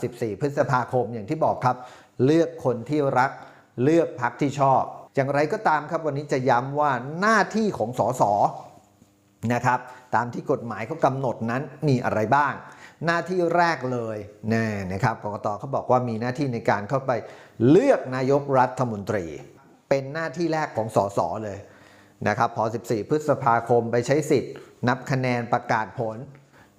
14 พฤษภาคมอย่างที่บอกครับ เลือกคนที่รักเลือกพักที่ชอบ อย่างไรก็ตามครับวันนี้จะย้ำว่าหน้าที่ของสสนะครับ ตามที่กฎหมายเขากำหนดนั้นมีอะไรบ้าง หน้าที่แรกเลยน่นะครับกรกตเขาบอกว่ามีหน้าที่ในการเข้าไปเลือกนายกรัฐมนตรี เป็นหน้าที่แรกของสสเลยนะครับพอ 14 พฤษภาคมไปใช้สิทธิ์ นับคะแนนประกาศผล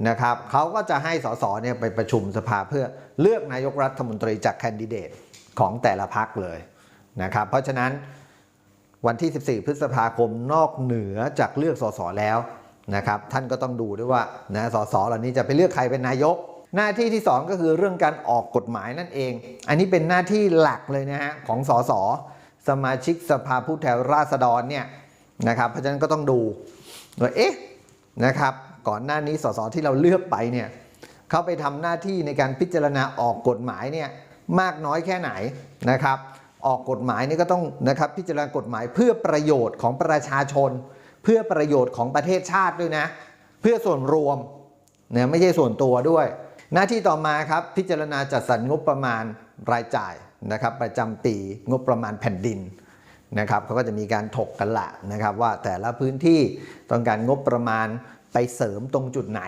นะครับเขาก็จะให้สสเนี่ยไปประชุมสภาเพื่อเลือกนายกรัฐมนตรีจากแคนดิเดตของแต่ละพักเลยนะครับ เพราะฉะนั้นวันที่ 14 พฤษภาคมนอกเหนือจากเลือกสสแล้วนะครับ ท่านก็ต้องดูด้วยว่านะสสเหล่านี้จะไปเลือกใครเป็นนายก หน้าที่ที่ 2 ก็คือเรื่องการออกกฎหมายนั่นเอง อันนี้เป็นหน้าที่หลักเลยนะฮะของสสสมาชิกสภาผู้แทนราษฎรเนี่ยนะครับเพราะฉะนั้นก็ต้องดูว่าเอ๊ะนะครับ ก่อนหน้านี้สสที่เราเลือกไปเนี่ยเขาไปทำหน้าที่ในการพิจารณาออกกฎหมายเนี่ยมากน้อยแค่ไหนนะครับ ออกกฎหมายนี่ก็ต้องนะครับพิจารณากฎหมายเพื่อประโยชน์ของประชาชน เพื่อประโยชน์ของประเทศชาติด้วยนะ เพื่อส่วนรวมเนี่ยไม่ใช่ส่วนตัวด้วย หน้าที่ต่อมาครับพิจารณาจัดสรรงบประมาณรายจ่ายนะครับประจำปีงบประมาณแผ่นดินนะครับเขาก็จะมีการถกกันละนะครับว่าแต่ละพื้นที่ต้องการงบประมาณ ไปเสริมตรงจุดไหน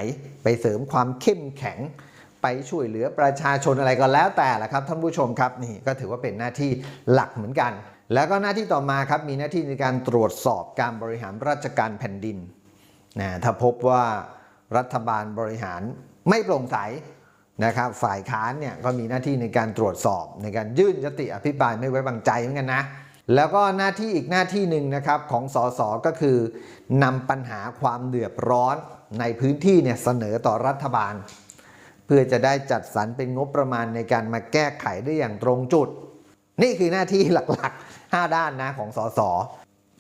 ไปเสริมความเข้มแข็ง ไปช่วยเหลือประชาชนอะไรก็แล้วแต่ละครับท่านผู้ชมครับนี่ก็ถือว่าเป็นหน้าที่หลักเหมือนกัน แล้วก็หน้าที่ต่อมาครับมีหน้าที่ในการตรวจสอบการบริหารราชการแผ่นดินนะถ้าพบว่ารัฐบาลบริหารไม่โปร่งใสนะครับฝ่ายค้านเนี่ยก็มีหน้าที่ในการตรวจสอบในการยื่นยติอภิปรายไม่ไว้วางใจเหมือนกันนะ แล้วก็หน้าที่อีกหน้าที่หนึ่งนะครับของสสก็คือนำปัญหาความเดือดร้อนในพื้นที่เนี่ยเสนอต่อรัฐบาล เพื่อจะได้จัดสรรเป็นงบประมาณในการมาแก้ไขได้อย่างตรงจุด นี่คือหน้าที่หลักๆ 5 ด้านนะของสส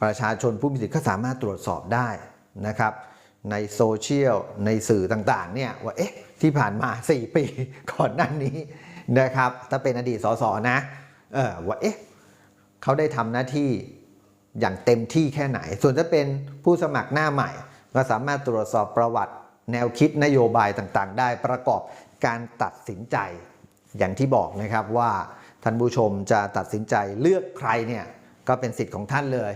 ประชาชนผู้มีสิทธิ์ก็สามารถตรวจสอบได้นะครับ ในโซเชียลในสื่อต่างๆเนี่ยว่าเอ๊ะที่ผ่านมา 4 ปีก่อนหน้านี้นะครับ ถ้าเป็นอดีตสสนะเออว่าเอ๊ะ เขาได้ทำหน้าที่อย่างเต็มที่แค่ไหน ส่วนถ้าเป็นผู้สมัครหน้าใหม่ ก็สามารถตรวจสอบประวัติ แนวคิดนโยบายต่างๆ ได้ประกอบการตัดสินใจ อย่างที่บอกนะครับว่าท่านผู้ชมจะตัดสินใจเลือกใครเนี่ยก็เป็นสิทธิ์ของท่านเลย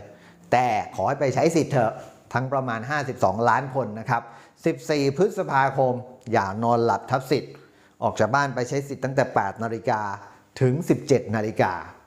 แต่ขอให้ไปใช้สิทธิ์เถอะทั้งประมาณ 52 ล้านคนนะครับ 14 พฤษภาคม อย่านอนหลับทับสิทธิ์ ออกจากบ้านไปใช้สิทธิ์ตั้งแต่ 8 นาฬิกาถึง 17 นาฬิกา